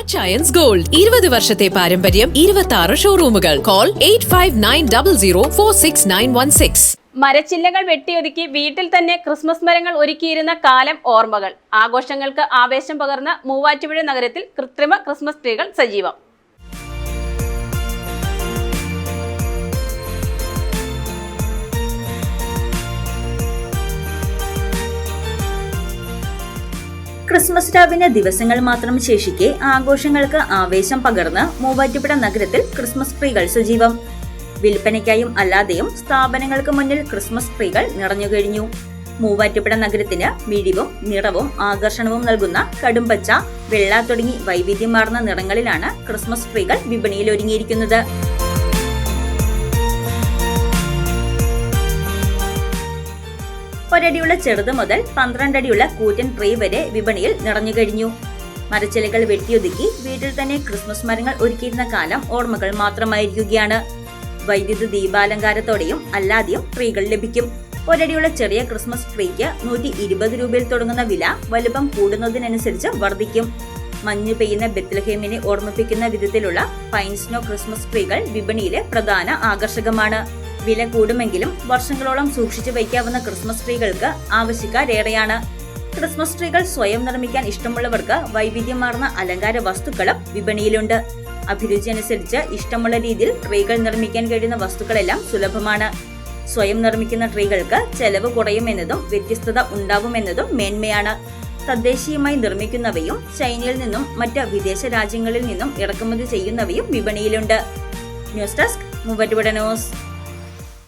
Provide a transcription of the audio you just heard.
Achayans gold ഇരുപത് വർഷത്തെ പാരമ്പര്യം ഇരുപത്തി ആറ് ഷോറൂമുകൾ call eight five nine double zero four six nine one six മരച്ചില്ലകൾ വെട്ടിയൊതുക്കി വീട്ടിൽ തന്നെ ക്രിസ്മസ് മരങ്ങൾ ഒരുക്കിയിരുന്ന കാലം ഓർമ്മകൾ. ആഘോഷങ്ങൾക്ക് ആവേശം പകർന്ന മൂവാറ്റുപുഴ നഗരത്തിൽ കൃത്രിമ ക്രിസ്മസ് ട്രീകൾ സജീവം. ക്രിസ്മസ് രാവിന് ദിവസങ്ങൾ മാത്രം ശേഷിക്കെ ആഘോഷങ്ങൾക്ക് ആവേശം പകർന്ന് മൂവാറ്റുപുഴ നഗരത്തിൽ ക്രിസ്മസ് ട്രീകൾ സജീവം. വിൽപ്പനയ്ക്കായും അല്ലാതെയും സ്ഥാപനങ്ങൾക്ക് മുന്നിൽ ക്രിസ്മസ് ട്രീകൾ നിറഞ്ഞുകഴിഞ്ഞു മൂവാറ്റുപുഴ നഗരത്തിന് മിഴിവും നിറവും ആകർഷണവും നൽകുന്ന കടുംപച്ച വെള്ള തുടങ്ങി വൈവിധ്യമാർന്ന നിറങ്ങളിലാണ് ക്രിസ്മസ് ട്രീകൾ വിപണിയിൽ ഒരുങ്ങിയിരിക്കുന്നത്. ഒരടിയുള്ള ചെറുത് മുതൽ പന്ത്രണ്ടടിയുള്ള കൂറ്റൻ ട്രീ വരെ വിപണിയിൽ നിറഞ്ഞുകഴിഞ്ഞു മരച്ചിലകൾ വെട്ടിയൊതുക്കി വീട്ടിൽ തന്നെ ക്രിസ്മസ് മരങ്ങൾ ഒരുക്കിയിരുന്ന കാലം ഓർമ്മകൾ മാത്രമായിരിക്കുകയാണ്. വൈദ്യുത ദീപാലങ്കാരത്തോടെയും അല്ലാതെയും ട്രീകൾ ലഭിക്കും. ഒരടിയുള്ള ചെറിയ ക്രിസ്മസ് ട്രീക്ക് നൂറ്റി ഇരുപത് രൂപയിൽ തുടങ്ങുന്ന വില വലുപ്പം കൂടുന്നതിനനുസരിച്ച് വർദ്ധിക്കും. മഞ്ഞു പെയ്യുന്ന ബെത്ലഹേമിനെ ഓർമ്മിപ്പിക്കുന്ന വിധത്തിലുള്ള പൈൻസ്നോ ക്രിസ്മസ് ട്രീകൾ വിപണിയിലെ പ്രധാന ആകർഷകമാണ്. വില കൂടുമെങ്കിലും വർഷങ്ങളോളം സൂക്ഷിച്ചു വയ്ക്കാവുന്ന ക്രിസ്മസ് ട്രീകൾക്ക് ആവശ്യക്കാരേറെയാണ്. ക്രിസ്മസ് ട്രീകൾ സ്വയം നിർമ്മിക്കാൻ ഇഷ്ടമുള്ളവർക്ക് വൈവിധ്യമാർന്ന അലങ്കാര വസ്തുക്കളും വിപണിയിലുണ്ട്. അഭിരുചി അനുസരിച്ച് ഇഷ്ടമുള്ള രീതിയിൽ ട്രീകൾ നിർമ്മിക്കാൻ കഴിയുന്ന വസ്തുക്കളെല്ലാം സുലഭമാണ്. സ്വയം നിർമ്മിക്കുന്ന ട്രീകൾക്ക് ചെലവ് കുറയുമെന്നതും വ്യത്യസ്തത ഉണ്ടാവുമെന്നതും മേന്മയാണ്. തദ്ദേശീയമായി നിർമ്മിക്കുന്നവയും ചൈനയിൽ നിന്നും മറ്റ് വിദേശ രാജ്യങ്ങളിൽ നിന്നും ഇറക്കുമതി ചെയ്യുന്നവയും വിപണിയിലുണ്ട്. News desk Muvattupuzha news.